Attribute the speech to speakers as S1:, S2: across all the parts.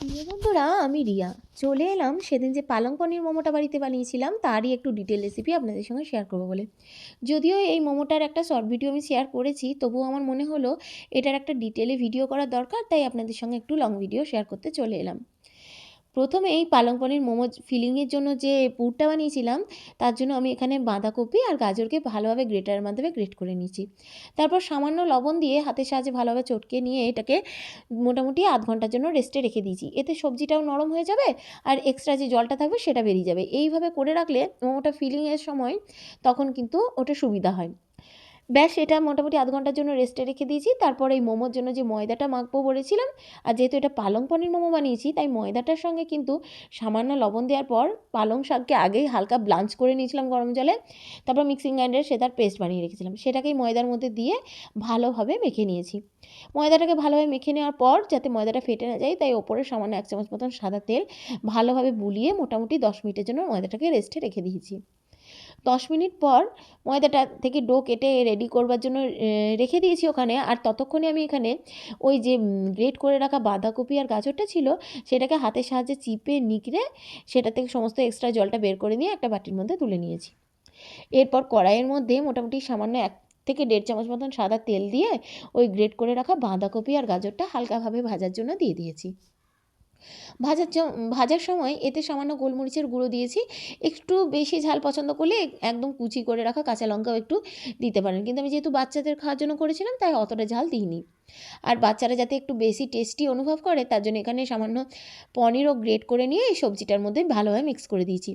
S1: প্রিয় বন্ধুরা, আমি রিয়া। চলে এলাম সেদিন যে পালং পনির মোমোটা বাড়িতে বানিয়েছিলাম, তারই একটু ডিটেল রেসিপি আপনাদের সঙ্গে শেয়ার করব বলে। যদিও এই মোমোটার একটা শর্ট ভিডিও আমি শেয়ার করেছি তবুও আমার মনে হলো এটার একটা ডিটেলে ভিডিও করা দরকার, তাই আপনাদের সঙ্গে একটু লং ভিডিও শেয়ার করতে চলে এলাম। প্রথমে এই পালং পনির মোমো ফিলিংয়ের জন্য যে পুরটা বানিয়েছিলাম, তার জন্য আমি এখানে বাঁধাকপি আর গাজরকে ভালোভাবে গ্রেটারের মাধ্যমে গ্রেট করে নিয়েছি। তারপর সামান্য লবণ দিয়ে হাতের সাহায্যে ভালোভাবে চটকে নিয়ে এটাকে মোটামুটি আধ ঘণ্টার জন্য রেস্টে রেখে দিয়েছি। এতে সবজিটাও নরম হয়ে যাবে আর এক্সট্রা যে জলটা থাকবে সেটা বেরিয়ে যাবে। এইভাবে করে রাখলে মোমোটা ফিলিংয়ের সময় তখন কিন্তু ওটা সুবিধা হয়। ব্যাস, এটা মোটামুটি আধ ঘণ্টার জন্য রেস্টে রেখে দিয়েছি। তারপর এই মোমোর জন্য যে ময়দাটা মাখবো বলেছিলাম, আর যেহেতু এটা পালং পনির মোমো বানিয়েছি, তাই ময়দাটার সঙ্গে কিন্তু সামান্য লবণ দেওয়ার পর পালং শাককে আগেই হালকা ব্লাঞ্চ করে নিয়েছিলাম গরম জলে। তারপর মিক্সিং গ্রাইন্ডারে সে তার পেস্ট বানিয়ে রেখেছিলাম। সেটাকেই ময়দার মধ্যে দিয়ে ভালোভাবে মেখে নিয়েছি। ময়দাটাকে ভালোভাবে মেখে নেওয়ার পর যাতে ময়দাটা ফেটে না যায়, তাই ওপরে সামান্য এক চামচ মতন সাদা তেল ভালোভাবে বুলিয়ে মোটামুটি দশ মিনিটের জন্য ময়দাটাকে রেস্টে রেখে দিয়েছি। দশ মিনিট পর ময়দাটা থেকে ডো কেটে রেডি করবার জন্য রেখে দিয়েছি ওখানে। আর ততক্ষণে আমি এখানে ওই যে গ্রেট করে রাখা বাঁধাকপি আর গাজরটা ছিল, সেটাকে হাতের সাহায্যে চিপে নিকড়ে সেটা থেকে সমস্ত এক্সট্রা জলটা বের করে নিয়ে একটা বাটির মধ্যে তুলে নিয়েছি। এরপর কড়াইয়ের মধ্যে মোটামুটি সামান্য এক থেকে দেড় চামচ মতন সাদা তেল দিয়ে ওই গ্রেট করে রাখা বাঁধাকপি আর গাজরটা হালকাভাবে ভাজার জন্য দিয়ে দিয়েছি। ভাজার ভাজার সময় এতে সামান্য গোলমরিচের গুঁড়ো দিয়েছি। একটু বেশি ঝাল পছন্দ করলে একদম কুচি করে রাখা কাঁচা লঙ্কাও একটু দিতে পারেন। কিন্তু আমি যেহেতু বাচ্চাদের খাওয়ার জন্য করেছিলাম, তাই অতটা ঝাল দিইনি। আর বাচ্চারা যাতে একটু বেশি টেস্টি অনুভব করে, তার জন্য এখানে সামান্য পনিরও গ্রেট করে নিয়ে এই সবজিটার মধ্যে ভালোভাবে মিক্স করে দিয়েছি।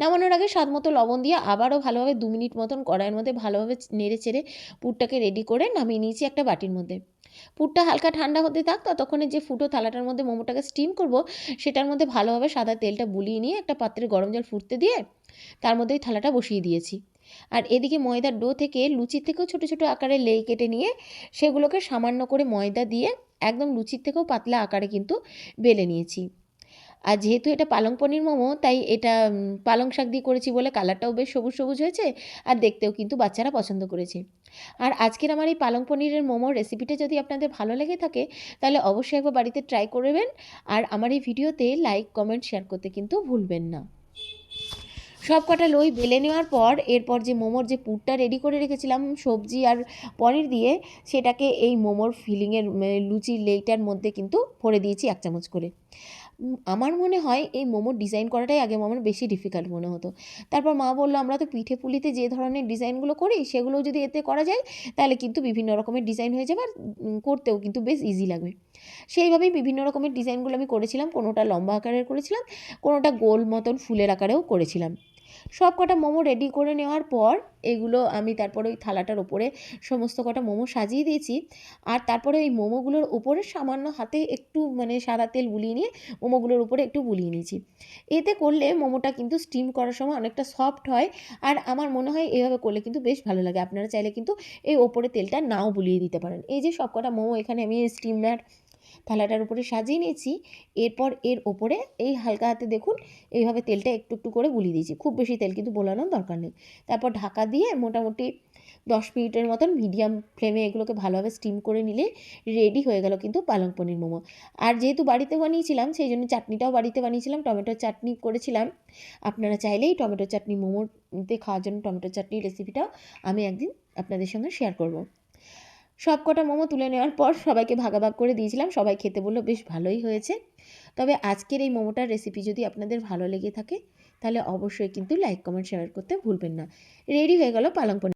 S1: নামানোর আগে স্বাদ মতো লবণ দিয়ে আবারও ভালোভাবে দু মিনিট মতন কড়াইয়ের মধ্যে ভালোভাবে নেড়ে চেড়ে পুরটাকে রেডি করে নামিয়ে নিয়েছি একটা বাটির মধ্যে। পুরটা হালকা ঠান্ডা হতে থাক, ততক্ষণে যে ফুটো থালাটার মধ্যে মোমোটাকে স্টিম করব, সেটার মধ্যে ভালোভাবে সাদা তেলটা বুলিয়ে নিয়ে একটা পাত্রে গরম জল ফুটতে দিয়ে তার মধ্যে থালাটা বসিয়ে দিয়েছি। আর এদিকে ময়দার ডো থেকে লুচির থেকেও ছোটো ছোটো আকারে লেই কেটে নিয়ে সেগুলোকে সামান্য করে ময়দা দিয়ে একদম লুচির থেকেও পাতলা আকারে কিন্তু বেলে নিয়েছি। আর যেহেতু এটা পালং পনির মোমো, তাই এটা পালং শাক দিয়ে করেছি বলে কালারটাও বেশ সবুজ সবুজ হয়েছে আর দেখতেও কিন্তু বাচ্চারা পছন্দ করেছে। আর আজকের আমার এই পালং পনিরের মোমোর রেসিপিটা যদি আপনাদের ভালো লেগে থাকে, তাহলে অবশ্যই একবার বাড়িতে ট্রাই করবেন আর আমার এই ভিডিওতে লাইক, কমেন্ট, শেয়ার করতে কিন্তু ভুলবেন না। সব কটা লই বেলে নেওয়ার পর, এরপর যে মোমোর যে পুরটা রেডি করে রেখেছিলাম, সবজি আর পনির দিয়ে, সেটাকে এই মোমোর ফিলিংয়ের লুচি লেইটার মধ্যে কিন্তু ভরে দিয়েছি এক চামচ করে। আমার মনে হয় এই মোমোর ডিজাইন করাটাই আগে আমার বেশি ডিফিকাল্ট মনে হতো। তারপর মা বলল, আমরা তো পিঠে পুলিতে যে ধরনের ডিজাইনগুলো করি, সেগুলোও যদি এতে করা যায়, তাহলে কিন্তু বিভিন্ন রকমের ডিজাইন হয়ে যাবে আর করতেও কিন্তু বেশ ইজি লাগবে। সেইভাবেই বিভিন্ন রকমের ডিজাইনগুলো আমি করেছিলাম, কোনোটা লম্বা আকারের করেছিলাম, কোনোটা গোল মতন ফুলের আকারেও করেছিলাম। সব কটা মোমো রেডি করে নেওয়ার পর এগুলো আমি তারপরে ওই থালাটার ওপরে সমস্ত কটা মোমো সাজিয়ে দিয়েছি। আর তারপরে ওই মোমোগুলোর উপরে সামান্য হাতে একটু মানে সাদা তেল বুলিয়ে নিয়ে মোমোগুলোর উপরে একটু বুলিয়ে নিয়েছি। এতে করলে মোমোটা কিন্তু স্টিম করার সময় অনেকটা সফট হয় আর আমার মনে হয় এভাবে করলে কিন্তু বেশ ভালো লাগে। আপনারা চাইলে কিন্তু এই ওপরে তেলটা নাও বুলিয়ে দিতে পারেন। এই যে সব কটা মোমো এখানে আমি স্টিমার থালাটার উপরে সাজিয়ে নিয়েছি। এরপর এর ওপরে এই হালকা হাতে দেখুন, এইভাবে তেলটা একটু একটু করে বুলিয়ে দিয়েছি। খুব বেশি তেল কিন্তু বোলানোর দরকার নেই। তারপর ঢাকা দিয়ে মোটামুটি দশ মিনিটের মতন মিডিয়াম ফ্লেমে এগুলোকে ভালোভাবে স্টিম করে নিলে রেডি হয়ে গেল কিন্তু পালং পনির মোমো। আর যেহেতু বাড়িতে বানিয়েছিলাম, সেই জন্য চাটনিটাও বাড়িতে বানিয়েছিলাম টমেটোর চাটনি করেছিলাম। আপনারা চাইলেই টমেটো চাটনি মোমোতে খাওয়ার জন্য টমেটো চাটনির রেসিপিটাও আমি একদিন আপনাদের সঙ্গে শেয়ার করব। সব কটা মোমো তুলে নেওয়ার পর সবাইকে ভাগাভাগ করে দিয়েছিলাম। সবাই খেতে বলল, বেশ ভালোই হয়েছে। তবে আজকের এই মোমোটার রেসিপি যদি আপনাদের ভালো লেগে থাকে, তাহলে অবশ্যই কিন্তু লাইক কমেন্ট শেয়ার করতে ভুলবেন না। রেডি হয়ে গেল পালং পনির।